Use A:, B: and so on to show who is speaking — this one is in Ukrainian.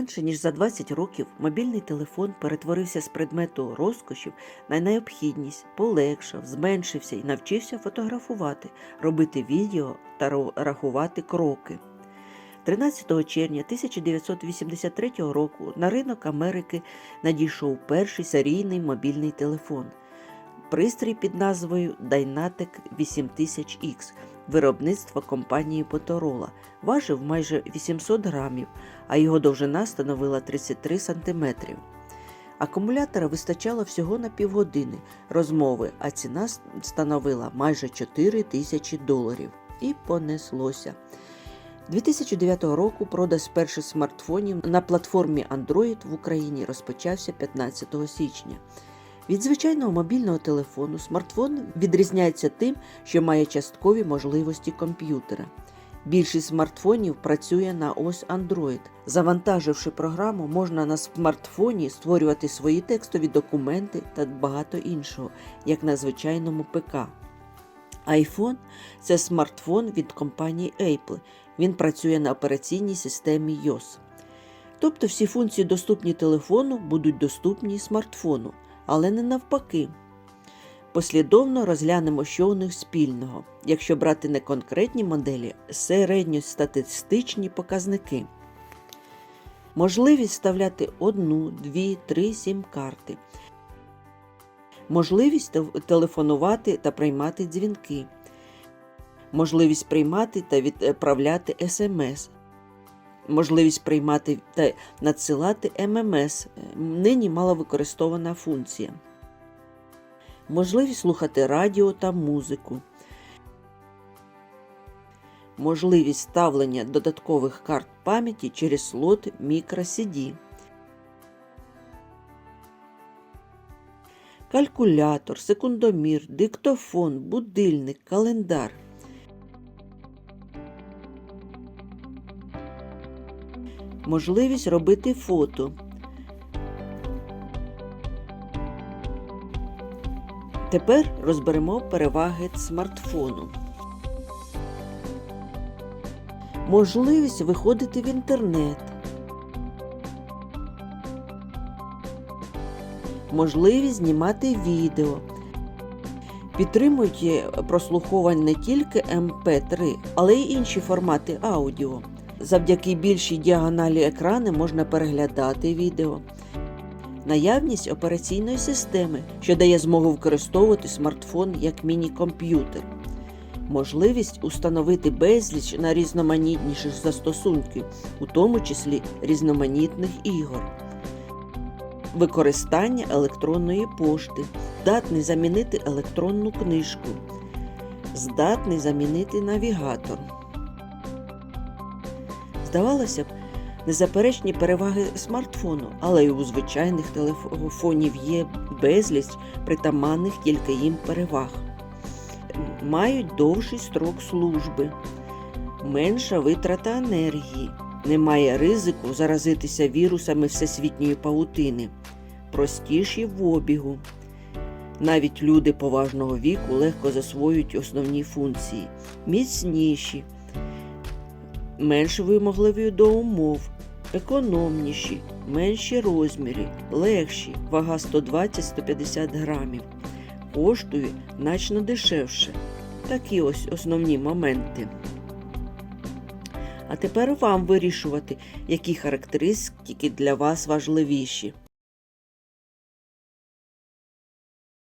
A: Менше ніж за 20 років мобільний телефон перетворився з предмету розкошів на необхідність, полегшав, зменшився і навчився фотографувати, робити відео та рахувати кроки. 13 червня 1983 року на ринок Америки надійшов перший серійний мобільний телефон. Пристрій під назвою Dynatek 8000X виробництва компанії Motorola важив майже 800 грамів, а його довжина становила 33 сантиметрів. Акумулятора вистачало всього на півгодини розмови, а ціна становила майже 4 тисячі доларів. І понеслося. 2009 року продаж перших смартфонів на платформі Android в Україні розпочався 15 січня. Від звичайного мобільного телефону смартфон відрізняється тим, що має часткові можливості комп'ютера. Більшість смартфонів працює на ось Android. Завантаживши програму, можна на смартфоні створювати свої текстові документи та багато іншого, як на звичайному ПК. iPhone – це смартфон від компанії Apple. Він працює на операційній системі iOS. Тобто всі функції, доступні телефону, будуть доступні смартфону, але не навпаки. Послідовно розглянемо, що у них спільного, якщо брати не конкретні моделі, середньостатистичні показники. Можливість вставляти одну, дві, три сім-карти. Можливість телефонувати та приймати дзвінки. Можливість приймати та відправляти смс. Можливість приймати та надсилати ММС. Нині маловикористована функція можливість слухати радіо та музику, можливість ставлення додаткових карт пам'яті через слот microCD, калькулятор, секундомір, диктофон, будильник, календар. Можливість робити фото. Тепер розберемо переваги смартфону. Можливість виходити в інтернет. Можливість знімати відео. Підтримують е, прослуховування не тільки MP3, але й інші формати аудіо. Завдяки більшій діагоналі екрани можна переглядати відео. Наявність операційної системи, що дає змогу використовувати смартфон як міні-комп'ютер, можливість установити безліч на різноманітніших застосунків, у тому числі різноманітних ігор, використання електронної пошти, здатний замінити електронну книжку, здатний замінити навігатор. Здавалося б, незаперечні переваги смартфону, але й у звичайних телефонів є безліч притаманних тільки їм переваг. Мають довший строк служби, менша витрата енергії, немає ризику заразитися вірусами всесвітньої паутини, простіші в обігу. Навіть люди поважного віку легко засвоюють основні функції, міцніші, менш вимогливі до умов, економніші, менші розміри, легші, вага 120-150 грамів, коштує значно дешевше. Такі ось основні моменти. А тепер вам вирішувати, які характеристики для вас важливіші.